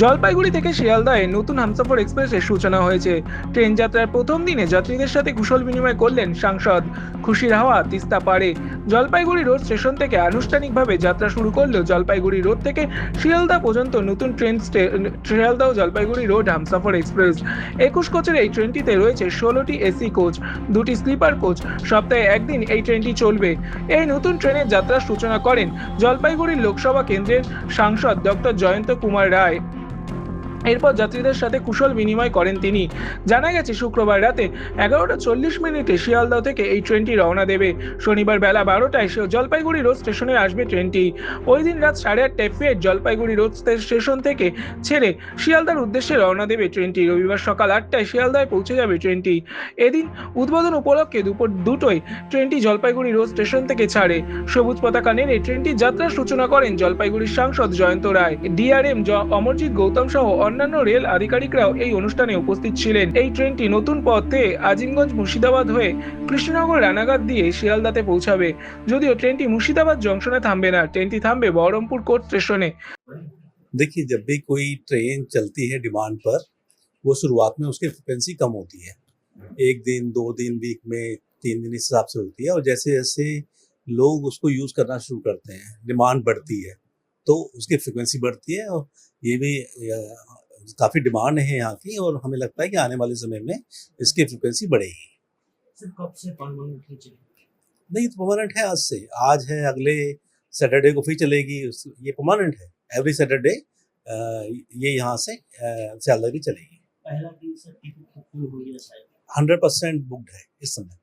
জলপাইগুড়ি থেকে শিয়ালদায় নতুন হামসফর এক্সপ্রেসের সূচনা হয়েছে। ট্রেন যাত্রার প্রথম দিনে যাত্রীদের সাথে কুশল বিনিময় করলেন সাংসদ। খুশির হাওয়া তিস্তা পাড়ে। জলপাইগুড়ি রোড স্টেশন থেকে আনুষ্ঠানিকভাবে যাত্রা শুরু করলেও জলপাইগুড়ি রোড থেকে শিয়ালদা পর্যন্ত নতুন ট্রেন শিয়ালদা ও জলপাইগুড়ি রোড হামসফর এক্সপ্রেস। একুশ কোচের এই ট্রেনটিতে রয়েছে ষোলোটি এসি কোচ, দুটি স্লিপার কোচ। সপ্তাহে একদিন এই ট্রেনটি চলবে। এই নতুন ট্রেনের যাত্রার সূচনা করেন জলপাইগুড়ি লোকসভা কেন্দ্রের সাংসদ ডক্টর জয়ন্ত কুমার রায়। এরপর যাত্রীদের সাথে কুশল বিনিময় করেন তিনি। জানা গেছে, শুক্রবার রাতে এগারোটা চল্লিশ মিনিটে শিয়ালদহ থেকে এই ট্রেনটি রওনা দেবে। শনিবার বেলা বারোটায় সে জলপাইগুড়ি রোড স্টেশনে আসবে ট্রেনটি। ওই দিন রাত সাড়ে আটটায় ফের জলপাইগুড়ি রোড স্টেশন থেকে ছেড়ে শিয়ালদার উদ্দেশ্যে রওনা দেবে ট্রেনটি। রবিবার সকাল আটটায় শিয়ালদায় পৌঁছে যাবে ট্রেনটি। এদিন উদ্বোধন উপলক্ষে দুপুর দুটোয় ট্রেনটি জলপাইগুড়ি রোড স্টেশন থেকে ছাড়ে। সবুজ পতাকা নেড়ে ট্রেনটির যাত্রার সূচনা করেন জলপাইগুড়ির সাংসদ জয়ন্ত রায়। ডিআরএম অমরজিৎ গৌতম সহ অন্যান্য রেল আধিকারিকরাও এই অনুষ্ঠানে উপস্থিত ছিলেন এই ট্রেনটি নতুন পথে আজিমগঞ্জ মুর্শিদাবাদ হয়ে কৃষ্ণনগর রানাঘাট দিয়ে শিয়ালদাতে পৌঁছাবে যদিও ট্রেনটি মুর্শিদাবাদ জংশনে থামবে না ট্রেনটি থামবে বহরমপুর কোর্ট স্টেশনে देखिए जब भी कोई ट्रेन चलती है डिमांड पर वो शुरुआत में उसकी फ्रिक्वेंसी कम होती है एक दिन दो दिन वीक में तीन दिन इस हिसाब से होती है और जैसे जैसे लोग उसको यूज़ करना शुरू करते हैं डिमांड बढ़ती है तो उसकी फ्रिक्वेंसी बढ़ती है और ये भी काफ़ी डिमांड है यहाँ की और हमें लगता है कि आने वाले समय में इसकी फ्रिक्वेंसी बढ़ेगी सर कब से परमानेंटली चलेगी नहीं तो परमानेंट है आज से आज है अगले सैटरडे को फिर चलेगी उस- ये परमानेंट है एवरी सैटरडे ये यहाँ से सैलरी चलेगी पहला दिन सर टिकट तो फुल हुई है शायद हंड्रेड परसेंट बुकड है इस समय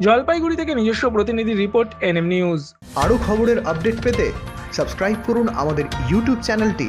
জলপাইগুড়ি থেকে নিজস্ব প্রতিনিধি রিপোর্ট এনএম নিউজ আরও খবরের আপডেট পেতে সাবস্ক্রাইব করুন আমাদের ইউটিউব চ্যানেলটি